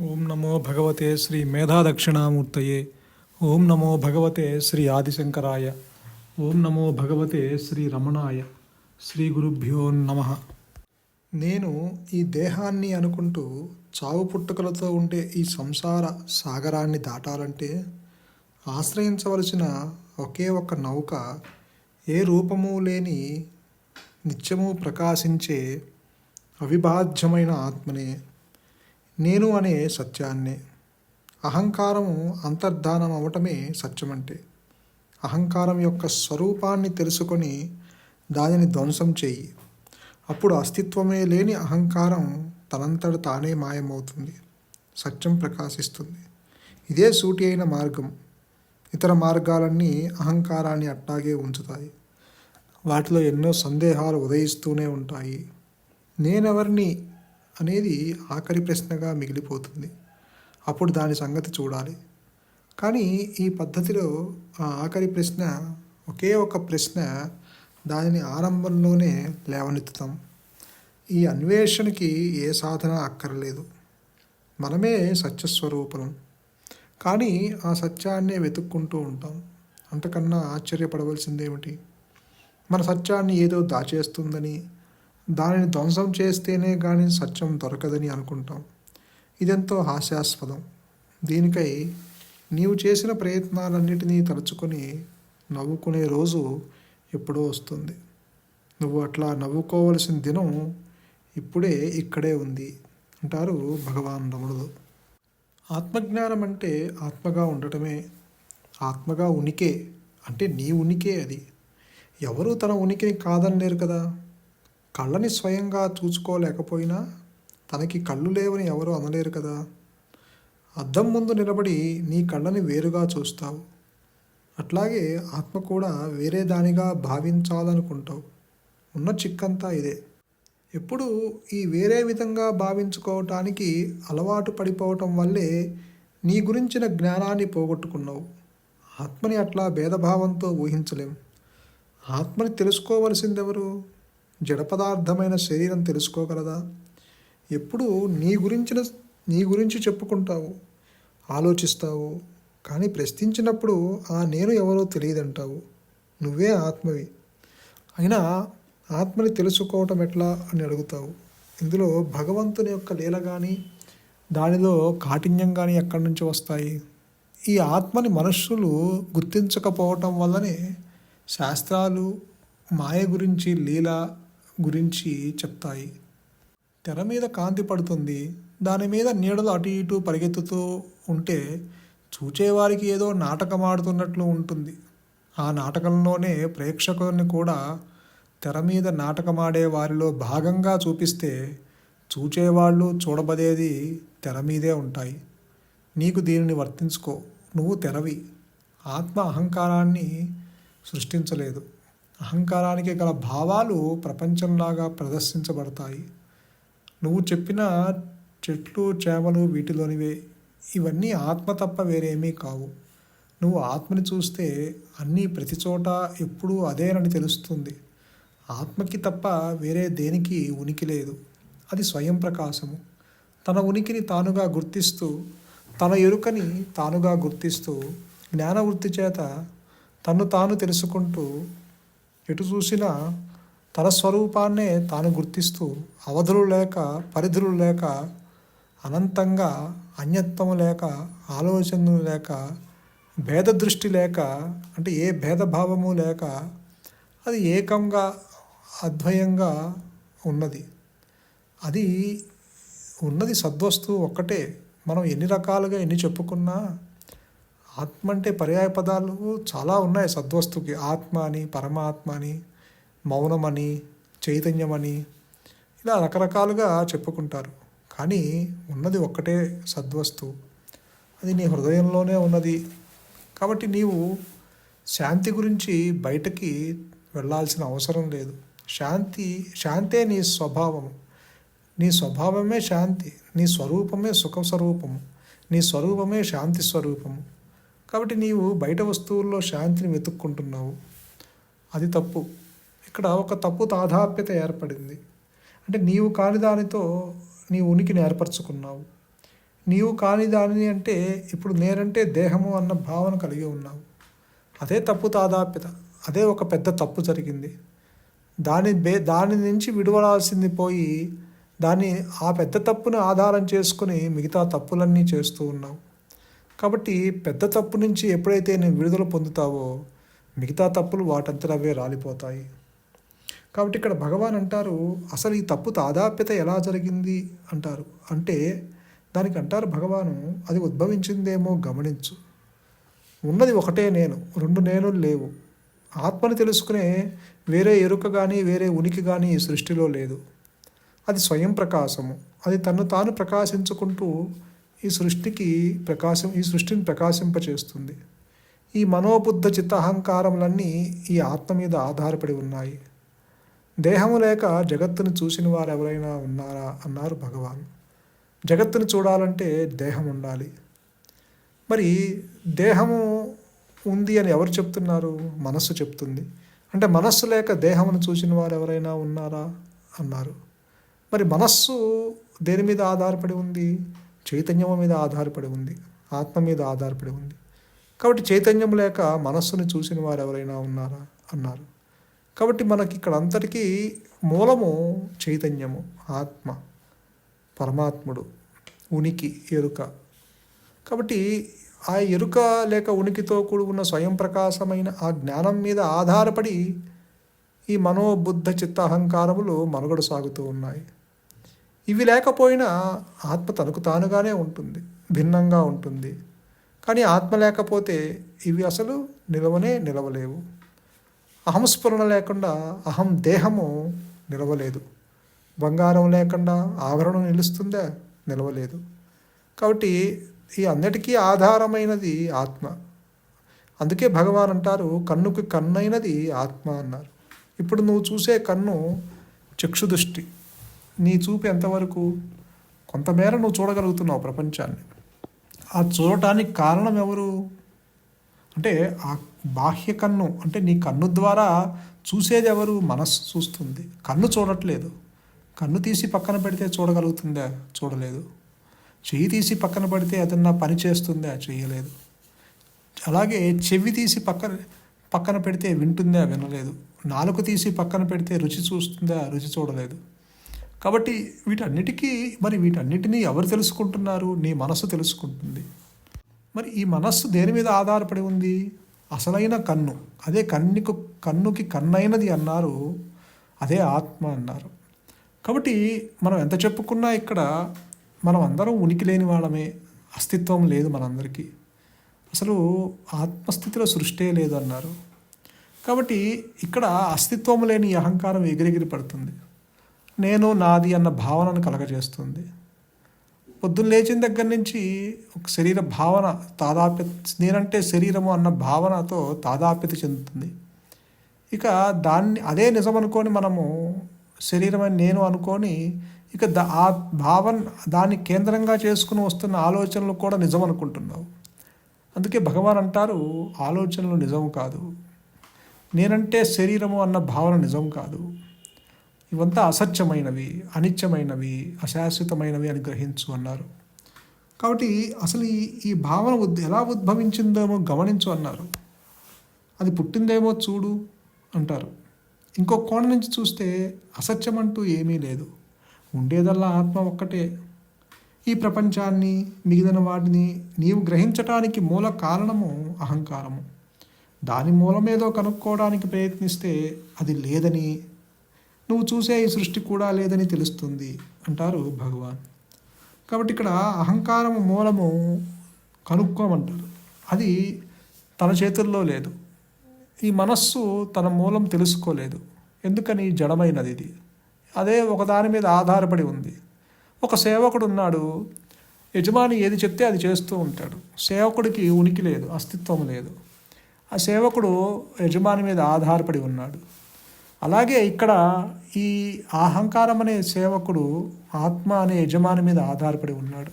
ఓం నమో భగవతే శ్రీ మేధాదక్షిణామూర్తయే. ఓం నమో భగవతే శ్రీ ఆదిశంకరాయ. ఓం నమో భగవతే శ్రీ రమణాయ. శ్రీ గురుభ్యో నమ. నేను ఈ దేహాన్ని అనుకుంటూ చావు పుట్టుకలతో ఉండే ఈ సంసార సాగరాన్ని దాటాలంటే ఆశ్రయించవలసిన ఒకే ఒక నౌక ఏ రూపము లేని నిత్యము ప్రకాశించే అవిభాజ్యమైన ఆత్మనే నేను అనే సత్యాన్నే. అహంకారము అంతర్ధానం అవటమే సత్యమంటే. అహంకారం యొక్క స్వరూపాన్ని తెలుసుకొని దానిని ధ్వంసం చేయి. అప్పుడు అస్తిత్వమే లేని అహంకారం తనంతట తానే మాయమవుతుంది. సత్యం ప్రకాశిస్తుంది. ఇదే సూటి అయిన మార్గం. ఇతర మార్గాలన్నీ అహంకారాన్ని అట్టాగే ఉంచుతాయి. వాటిలో ఎన్నో సందేహాలు ఉదయిస్తూనే ఉంటాయి. నేనెవరిని అనేది ఆఖరి ప్రశ్నగా మిగిలిపోతుంది. అప్పుడు దాని సంగతి చూడాలి. కానీ ఈ పద్ధతిలో ఆ ఆఖరి ప్రశ్న ఒకే ఒక ప్రశ్న దానిని ఆరంభంలోనే లేవనెత్తుతాం. ఈ అన్వేషణకి ఏ సాధన అక్కర్లేదు. మనమే సత్యస్వరూపులం కానీ ఆ సత్యాన్నే వెతుక్కుంటూ ఉంటాం. అంతకన్నా ఆశ్చర్యపడవలసిందేమిటి? మన సత్యాన్ని ఏదో దాచేస్తుందని దానిని ధ్వంసం చేస్తేనే కానీ సత్యం దొరకదని అనుకుంటాం. ఇదెంతో హాస్యాస్పదం. దీనికై నీవు చేసిన ప్రయత్నాలన్నిటినీ తలుచుకొని నవ్వుకునే రోజు ఎప్పుడో వస్తుంది. నువ్వు అట్లా నవ్వుకోవలసిన దినం ఇప్పుడే ఇక్కడే ఉంది అంటారు భగవాన్ రమణులు ఆత్మజ్ఞానం అంటే ఆత్మగా ఉండటమే ఆత్మగా ఉనికే అంటే నీ ఉనికే అది. ఎవరు తన ఉనికిని కాదనలేరు కదా. కళ్ళని స్వయంగా చూసుకోలేకపోయినా తనకి కళ్ళు లేవని ఎవరు అనలేరు కదా. అద్దం ముందు నిలబడి నీ కళ్ళని వేరుగా చూస్తావు. అట్లాగే ఆత్మ కూడా వేరే దానిగా భావించాలనుకుంటావు. ఉన్న చిక్కంతా ఇదే. ఎప్పుడు ఈ వేరే విధంగా భావించుకోవటానికి అలవాటు పడిపోవటం వల్లే నీ గురించిన జ్ఞానాన్ని పోగొట్టుకున్నావు. ఆత్మని అట్లా భేదభావంతో ఊహించలేం. ఆత్మని తెలుసుకోవలసిందెవరు? జడపదార్థమైన శరీరం తెలుసుకోగలదా? ఎప్పుడు నీ గురించిన నీ గురించి చెప్పుకుంటావు ఆలోచిస్తావు కానీ ప్రశ్నించినప్పుడు ఆ నేను ఎవరో తెలియదంటావు. నువ్వే ఆత్మవి. అయినా ఆత్మని తెలుసుకోవటం ఎట్లా అని అడుగుతావు. ఇందులో భగవంతుని యొక్క లీల కానీ దానిలో కాఠిన్యం కానీ ఎక్కడి నుంచి వస్తాయి? ఈ ఆత్మని మనుషులు గుర్తించకపోవటం వల్లనే శాస్త్రాలు మాయ గురించి లీల గురించి చెప్తాయి. తెర మీద కాంతి పడుతుంది. దాని మీద నీడలు అటు ఇటు పరిగెత్తుతూ ఉంటే చూచేవారికి ఏదో నాటకం ఆడుతున్నట్లు ఉంటుంది. ఆ నాటకంలోనే ప్రేక్షకుల్ని కూడా తెర మీద నాటకమాడే వారిలో భాగంగా చూపిస్తే చూచేవాళ్ళు చూడబడేది తెర మీదే ఉంటాయి. నీకు దీనిని వర్తించుకో. నువ్వు తెరవి. ఆత్మ అహంకారాన్ని సృష్టించలేదు. అహంకారానికి గల భావాలు ప్రపంచంలాగా ప్రదర్శించబడతాయి. నువ్వు చెప్పిన చెట్లు చేమలు వీటిలోనివే. ఇవన్నీ ఆత్మ తప్ప వేరేమీ కావు. నువ్వు ఆత్మని చూస్తే అన్నీ ప్రతి చోట ఎప్పుడూ అదేనని తెలుస్తుంది. ఆత్మకి తప్ప వేరే దేనికి ఉనికి లేదు. అది స్వయం ప్రకాశము. తన ఉనికిని తానుగా గుర్తిస్తూ తన ఎరుకని తానుగా గుర్తిస్తూ జ్ఞానవృత్తి చేత తను తాను తెలుసుకుంటూ ఎటు చూసినా తన స్వరూపాన్నే తాను గుర్తిస్తూ అవధులు లేక పరిధులు లేక అనంతంగా అన్యత్వము లేక ఆలోచనలు లేక భేద దృష్టి లేక అంటే ఏ భేదభావము లేక అది ఏకంగా అద్వయంగా ఉన్నది. అది ఉన్నది సద్వస్తువు ఒక్కటే. మనం ఎన్ని రకాలుగా ఎన్ని చెప్పుకున్నా ఆత్మ అంటే పర్యాయ పదాలు చాలా ఉన్నాయి సద్వస్తుకి ఆత్మ అని పరమాత్మ అని మౌనమని చైతన్యమని ఇలా రకరకాలుగా చెప్పుకుంటారు. కానీ ఉన్నది ఒక్కటే సద్వస్తు. అది నీ హృదయంలోనే ఉన్నది. కాబట్టి నీవు శాంతి గురించి బయటకి వెళ్ళాల్సిన అవసరం లేదు. శాంతి శాంతే నీ స్వభావం నీ స్వభావమే శాంతి. నీ స్వరూపమే సుఖ స్వరూపము నీ స్వరూపమే శాంతి స్వరూపము. కాబట్టి నీవు బయట వస్తువుల్లో శాంతిని వెతుక్కుంటున్నావు. అది తప్పు. ఇక్కడ ఒక తప్పు తాదాప్యత ఏర్పడింది. అంటే నీవు కాని దానితో నీ ఉనికిని ఏర్పరచుకున్నావు. నీవు కాని దానిని అంటే ఇప్పుడు నేనంటే దేహము అన్న భావన కలిగి ఉన్నావు. అదే తప్పు తాదాప్యత అదే ఒక పెద్ద తప్పు జరిగింది. దాని బే దాని నుంచి విడవడాల్సింది పోయి దాన్ని ఆ పెద్ద తప్పును ఆధారం చేసుకుని మిగతా తప్పులన్నీ చేస్తూ ఉన్నావు. కాబట్టి పెద్ద తప్పు నుంచి ఎప్పుడైతే నేను విడుదల పొందుతావో మిగతా తప్పులు వాటంతట అవే రాలిపోతాయి. కాబట్టి ఇక్కడ భగవాన్ అంటారు అసలు ఈ తప్పు తాదాప్యత ఎలా జరిగింది? అంటారు. అంటే దానికి అంటారు భగవాను అది ఉద్భవించిందేమో గమనించు. ఉన్నది ఒకటే నేను రెండు నేను లేవు. ఆత్మని తెలుసుకునే వేరే ఎరుక కానీ వేరే ఉనికి కానీ ఈ సృష్టిలో లేదు. అది స్వయం ప్రకాశము. అది తను తాను ప్రకాశించుకుంటూ ఈ సృష్టికి ప్రకాశం ఈ సృష్టిని ప్రకాశింపచేస్తుంది. ఈ మనోబుద్ధ చిత్తహంకారములన్నీ ఈ ఆత్మ మీద ఆధారపడి ఉన్నాయి. దేహము లేక జగత్తుని చూసిన వారు ఎవరైనా ఉన్నారా? అన్నారు భగవాన్. జగత్తుని చూడాలంటే దేహం ఉండాలి. మరి దేహము ఉంది అని ఎవరు చెప్తున్నారు? మనస్సు చెప్తుంది. అంటే మనస్సు లేక దేహమును చూసిన వారు ఎవరైనా ఉన్నారా? అన్నారు. మరి మనస్సు దేని మీద ఆధారపడి ఉంది? చైతన్యం మీద ఆధారపడి ఉంది. ఆత్మ మీద ఆధారపడి ఉంది. కాబట్టి చైతన్యం లేక మనస్సుని చూసిన వారు ఎవరైనా ఉన్నారా? అన్నారు. కాబట్టి మనకి ఇక్కడ అంతటికీ మూలము చైతన్యము ఆత్మ పరమాత్ముడు ఉనికి ఎరుక. కాబట్టి ఆ ఎరుక లేక ఉనికితో కూడి ఉన్న స్వయం ప్రకాశమైన ఆ జ్ఞానం మీద ఆధారపడి ఈ మనోబుద్ధ చిత్త అహంకారములు మనుగడ సాగుతూ ఉన్నాయి. ఇవి లేకపోయినా ఆత్మ తనకు తానుగానే ఉంటుంది భిన్నంగా ఉంటుంది. కానీ ఆత్మ లేకపోతే ఇవి అసలు నిలవనే నిలవలేవు. అహంస్ఫురణ లేకుండా అహం దేహము నిలవలేదు. బంగారం లేకుండా ఆభరణం నిలుస్తుందా? నిలవలేదు. కాబట్టి ఈ అన్నిటికీ ఆధారమైనది ఆత్మ. అందుకే భగవాన్ అంటారు కన్నుకి కన్నైనది ఆత్మ అన్నారు. ఇప్పుడు నువ్వు చూసే కన్ను చక్షుదృష్టి. నీ చూపు ఎంతవరకు? కొంతమేర నువ్వు చూడగలుగుతున్నావు ప్రపంచాన్ని. ఆ చూడటానికి కారణం ఎవరు? అంటే ఆ బాహ్య కన్ను అంటే నీ కన్ను ద్వారా చూసేది ఎవరు? మనస్సు చూస్తుంది. కన్ను చూడట్లేదు. కన్ను తీసి పక్కన పెడితే చూడగలుగుతుందా? చూడలేదు. చెయ్యి తీసి పక్కన పెడితే ఏదన్నా పని చేస్తుందా? చేయలేదు అలాగే చెవి తీసి పక్కన పక్కన పెడితే వింటుందా? వినలేదు. నాలుక తీసి పక్కన పెడితే రుచి చూస్తుందా? రుచి చూడలేదు. కాబట్టి వీటన్నిటికీ మరి వీటన్నిటినీ ఎవరు తెలుసుకుంటున్నారు? నీ మనస్సు తెలుసుకుంటుంది. మరి ఈ మనస్సు దేని మీద ఆధారపడి ఉంది? అసలైన కన్ను. అదే కన్నుకు కన్నుకి కన్నైనది అన్నారు. అదే ఆత్మ అన్నారు. కాబట్టి మనం ఎంత చెప్పుకున్నా ఇక్కడ మనం అందరం ఉనికి లేని వాళ్ళమే. అస్తిత్వం లేదు మనందరికీ. అసలు ఆత్మస్థితిలో సృష్టే లేదు అన్నారు. కాబట్టి ఇక్కడ అస్తిత్వం లేని అహంకారం ఎగిరెగిరి పడుతుంది. నేను నాది అన్న భావనను కలగజేస్తుంది. పొద్దున్న లేచిన దగ్గర నుంచి ఒక శరీర భావన తాదాప్య నేనంటే శరీరము అన్న భావనతో తాదాప్యత చెందుతుంది. ఇక దాన్ని అదే నిజం అనుకొని మనము శరీరం అని నేను అనుకొని ఇక దా ఆ భావన దాన్ని కేంద్రంగా చేసుకుని వస్తున్న ఆలోచనలు కూడా నిజం అనుకుంటున్నావు అందుకే భగవాన్ అంటారు ఆలోచనలు నిజం కాదు. నేనంటే శరీరము అన్న భావన నిజం కాదు. ఇవంతా అసత్యమైనవి అనిత్యమైనవి అశాశ్వతమైనవి అని గ్రహించు అన్నారు. కాబట్టి అసలు ఈ ఈ భావన ఉద్ ఎలా ఉద్భవించిందేమో గమనించు అన్నారు. అది పుట్టిందేమో చూడు అంటారు. ఇంకో కోణం నుంచి చూస్తే అసత్యం అంటూ ఏమీ లేదు. ఉండేదల్లా ఆత్మ ఒక్కటే. ఈ ప్రపంచాన్ని మిగిలిన వాటిని నీవు గ్రహించటానికి మూల కారణము అహంకారము. దాని మూలమేదో కనుక్కోవడానికి ప్రయత్నిస్తే అది లేదని నువ్వు చూసే ఈ సృష్టి కూడా లేదని తెలుస్తుంది అంటారు భగవాన్. కాబట్టి ఇక్కడ అహంకారము మూలము కనుక్కోమంటారు. అది తన చేతుల్లో లేదు. ఈ మనస్సు తన మూలం తెలుసుకోలేదు. ఎందుకని? జడమైనది ఇది. అదే ఒకదాని మీద ఆధారపడి ఉంది. ఒక సేవకుడు ఉన్నాడు. యజమాని ఏది చెప్తే అది చేస్తూ ఉంటాడు. సేవకుడికి ఉనికి లేదు అస్తిత్వం లేదు. ఆ సేవకుడు యజమాని మీద ఆధారపడి ఉన్నాడు. అలాగే ఇక్కడ ఈ అహంకారం అనే సేవకుడు ఆత్మ అనే యజమాని మీద ఆధారపడి ఉన్నాడు.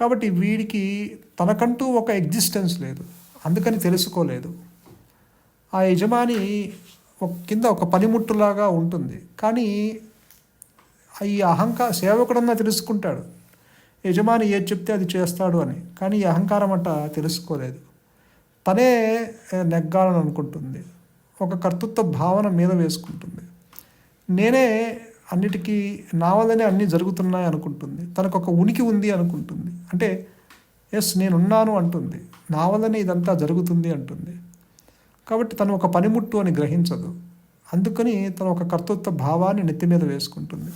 కాబట్టి వీడికి తనకంటూ ఒక ఎగ్జిస్టెన్స్ లేదు. అందుకని తెలుసుకోలేదు. ఆ యజమాని కింద ఒక పనిముట్టులాగా ఉంటుంది. కానీ ఈ అహంకార సేవకుడన్నా తెలుసుకుంటాడు. యజమాని ఏది చెప్తే అది చేస్తాడు అని. కానీ ఈ అహంకారం అంట తెలుసుకోలేదు. తనే నెగ్గాలని అనుకుంటుంది. ఒక కర్తృత్వ భావన మీద వేసుకుంటుంది. నేనే అన్నిటికీ నా వల్లనే అన్నీ జరుగుతున్నాయి అనుకుంటుంది. తనకు ఒక ఉనికి ఉంది అనుకుంటుంది. అంటే ఎస్ నేనున్నాను అంటుంది. నా వల్లనే ఇదంతా జరుగుతుంది అంటుంది. కాబట్టి తను ఒక పనిముట్టు అని గ్రహించదు. అందుకని తను ఒక కర్తృత్వ భావాన్ని నెత్తి మీద వేసుకుంటుంది.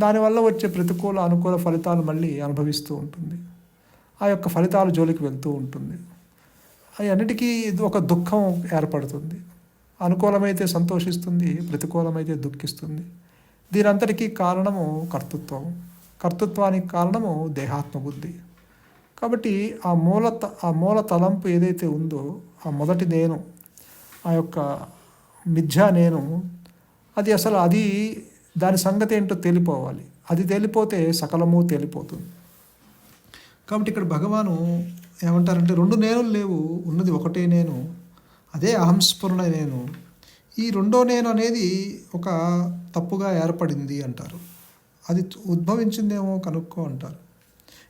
దానివల్ల వచ్చే ప్రతికూల అనుకూల ఫలితాలు మళ్ళీ అనుభవిస్తూ ఉంటుంది. ఆ యొక్క ఫలితాల జోలికి వెళ్తూ ఉంటుంది. అన్నిటికీ ఇది ఒక దుఃఖం ఏర్పడుతుంది. అనుకూలమైతే సంతోషిస్తుంది ప్రతికూలమైతే దుఃఖిస్తుంది. దీనంతటికీ కారణము కర్తృత్వం. కర్తృత్వానికి కారణము దేహాత్మబుద్ధి. కాబట్టి ఆ మూల త- ఆ మూల తలంపు ఏదైతే ఉందో ఆ మొదటి నేను ఆ యొక్క మిథ్యా నేను అది అసలు అది దాని సంగతి ఏంటో తేలిపోవాలి. అది తేలిపోతే సకలము తేలిపోతుంది. కాబట్టి ఇక్కడ భగవాను ఏమంటారంటే రెండు నేనులు లేవు ఉన్నది ఒకటే నేను అదే అహంస్ఫురణ నేను. ఈ రెండో నేను అనేది ఒక తప్పుగా ఏర్పడింది అంటారు. అది ఉద్భవించిందేమో కనుక్కో అంటారు.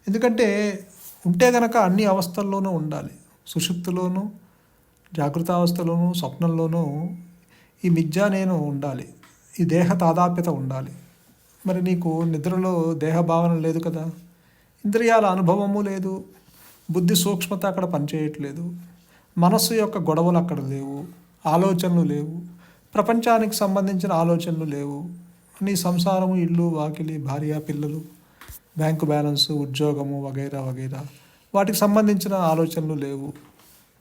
ఎందుకంటే ఉంటే గనక అన్ని అవస్థల్లోనూ ఉండాలి. సుషుప్తిలోనూ జాగృతావస్థలోనూ స్వప్నంలోనూ ఈ మిథ్యా నేను ఉండాలి. ఈ దేహ తాదాప్యత ఉండాలి. మరి నీకు నిద్రలో దేహ భావన లేదు కదా? ఇంద్రియాల అనుభవము లేదు. బుద్ధి సూక్ష్మత అక్కడ పనిచేయట్లేదు. మనస్సు యొక్క గొడవలు అక్కడ లేవు ఆలోచనలు లేవు ప్రపంచానికి సంబంధించిన ఆలోచనలు లేవు. నీ సంసారము ఇల్లు వాకిలి భార్య పిల్లలు బ్యాంకు బ్యాలెన్స్ ఉద్యోగము వగైరా వగైరా. వాటికి సంబంధించిన ఆలోచనలు లేవు.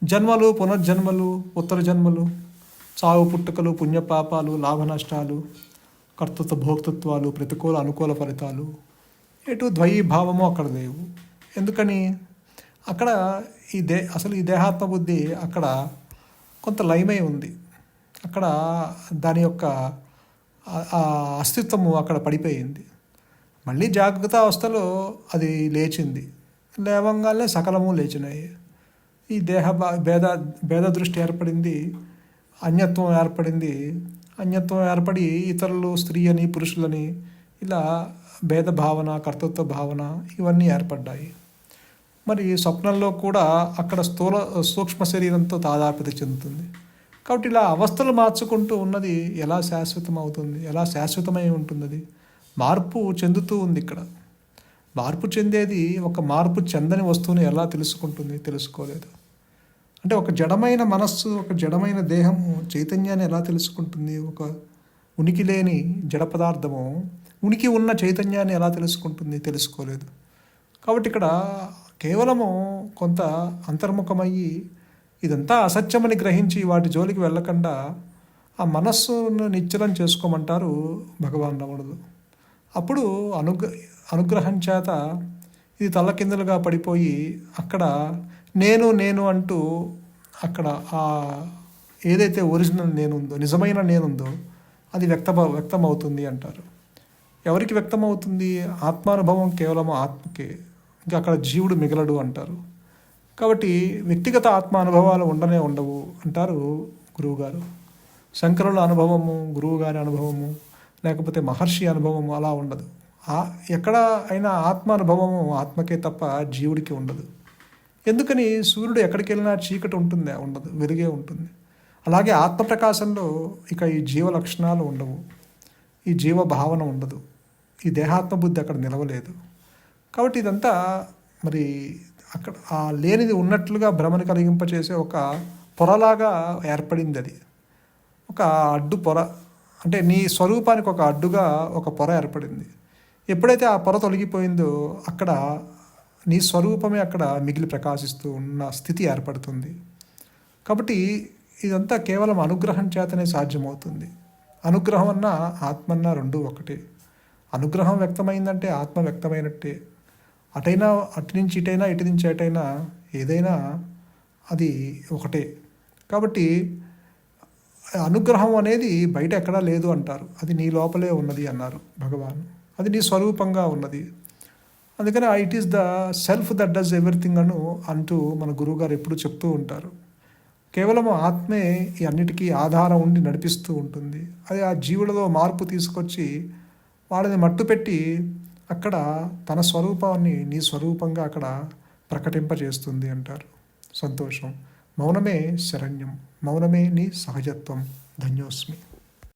జన్మలు పునర్జన్మలు ఉత్తర జన్మలు చావు పుట్టుకలు పుణ్యపాపాలు లాభ నష్టాలు కర్తృత్వ భోక్తృత్వాలు ప్రతికూల అనుకూల ఫలితాలు. ఎటు ద్వయీ భావము అక్కడ లేవు. ఎందుకని? అక్కడ ఈ దే అసలు ఈ దేహాత్మ బుద్ధి అక్కడ కొంత లయమై ఉంది. అక్కడ దాని యొక్క అస్తిత్వము అక్కడ పడిపోయింది. మళ్ళీ జాగ్రత్త అవస్థలో అది లేచింది. లేవంగానే సకలము లేచినాయి. ఈ దేహ భేద భేద దృష్టి ఏర్పడింది అన్యత్వం ఏర్పడింది. అన్యత్వం ఏర్పడి ఇతరులు స్త్రీ అని పురుషులని ఇలా భేద భావన కర్తృత్వ భావన ఇవన్నీ ఏర్పడ్డాయి. మరి స్వప్నంలో కూడా అక్కడ స్థూల సూక్ష్మ శరీరంతో తాదాప్యత చెందుతుంది. కాబట్టి ఇలా అవస్థలు మార్చుకుంటూ ఉన్నది ఎలా శాశ్వతం అవుతుంది ఎలా శాశ్వతమై ఉంటుంది అది మార్పు చెందుతూ ఉంది ఇక్కడ. మార్పు చెందేది ఒక మార్పు చెందని వస్తువుని ఎలా తెలుసుకుంటుంది తెలుసుకోలేదు. అంటే ఒక జడమైన మనస్సు ఒక జడమైన దేహము చైతన్యాన్ని ఎలా తెలుసుకుంటుంది? ఒక ఉనికి లేని జడ పదార్థము ఉనికి ఉన్న చైతన్యాన్ని ఎలా తెలుసుకుంటుంది? తెలుసుకోలేదు. కాబట్టి ఇక్కడ కేవలము కొంత అంతర్ముఖమయ్యి ఇదంతా అసత్యమని గ్రహించి వాటి జోలికి వెళ్ళకుండా ఆ మనస్సును నిశ్చలం చేసుకోమంటారు భగవాన్ రమణులు అప్పుడు అనుగ్ర అనుగ్రహం చేత ఇది తల్లకిందులుగా పడిపోయి అక్కడ నేను నేను అంటూ అక్కడ ఆ ఏదైతే ఒరిజినల్ నేనుందో నిజమైన నేనుందో అది వ్యక్త వ్యక్తమవుతుంది అంటారు. ఎవరికి వ్యక్తమవుతుంది? ఆత్మానుభవం కేవలం ఆత్మకే. ఇంకా అక్కడ జీవుడు మిగలడు అంటారు. కాబట్టి వ్యక్తిగత ఆత్మ అనుభవాలు ఉండనే ఉండవు అంటారు గురువుగారు. శంకరుల అనుభవము గురువుగారి అనుభవము లేకపోతే మహర్షి అనుభవము అలా ఉండదు. ఆ ఎక్కడ అయినా ఆత్మానుభవము ఆత్మకే తప్ప జీవుడికి ఉండదు. ఎందుకని? సూర్యుడు ఎక్కడికి వెళ్ళినా చీకటి ఉంటుంది ఉండదు వెలుగే ఉంటుంది. అలాగే ఆత్మప్రకాశంలో ఇక ఈ జీవ లక్షణాలు ఉండవు. ఈ జీవ భావన ఉండదు. ఈ దేహాత్మ బుద్ధి అక్కడ నిలవలేదు. కాబట్టి ఇదంతా మరి అక్కడ ఆ లేనిది ఉన్నట్లుగా భ్రమను కలిగింపచేసే ఒక పొరలాగా ఏర్పడింది అది. ఒక అడ్డు పొర అంటే నీ స్వరూపానికి ఒక అడ్డుగా ఒక పొర ఏర్పడింది. ఎప్పుడైతే ఆ పొర తొలగిపోయిందో అక్కడ నీ స్వరూపమే అక్కడ మిగిలి ప్రకాశిస్తూ ఉన్న స్థితి ఏర్పడుతుంది. కాబట్టి ఇదంతా కేవలం అనుగ్రహం చేతనే సాధ్యమవుతుంది. అనుగ్రహం అన్న ఆత్మ అన్న రెండు ఒకటే. అనుగ్రహం వ్యక్తమైందంటే ఆత్మ వ్యక్తమైనట్టే. అటైనా అటు నుంచి ఇటైనా ఇటు నుంచి అటైనా ఏదైనా అది ఒకటే. కాబట్టి అనుగ్రహం అనేది బయట ఎక్కడా లేదు అంటారు. అది నీ లోపలే ఉన్నది అన్నారు భగవాన్. అది నీ స్వరూపంగా ఉన్నది. అందుకని it is the self that does everything అను అంటూ మన గురువుగారు ఎప్పుడు చెప్తూ ఉంటారు. కేవలం ఆత్మే ఈ అన్నిటికీ ఆధారం ఉండి నడిపిస్తూ ఉంటుంది. అది ఆ జీవులలో మార్పు తీసుకొచ్చి వాళ్ళని మట్టు పెట్టి అక్కడ తన స్వరూపాన్ని నీ స్వరూపంగా అక్కడ ప్రకటింపజేస్తుంది అంటారు. సంతోషం. మౌనమే శరణ్యం. మౌనమే నీ సహజత్వం. ధన్యోస్మి.